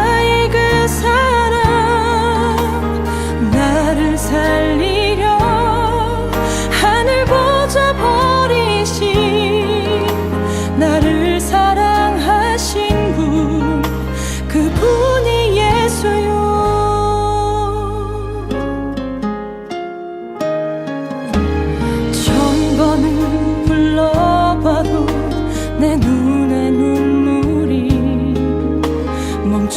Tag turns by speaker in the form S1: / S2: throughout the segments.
S1: 나의 그 사랑 나를 살리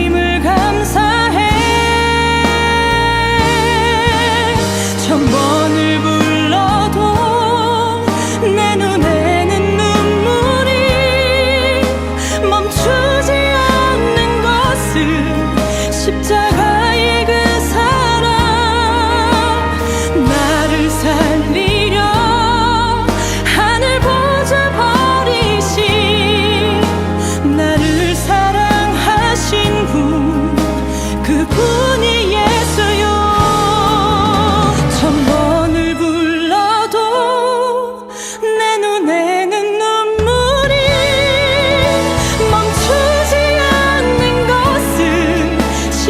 S1: dreaming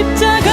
S2: 십자가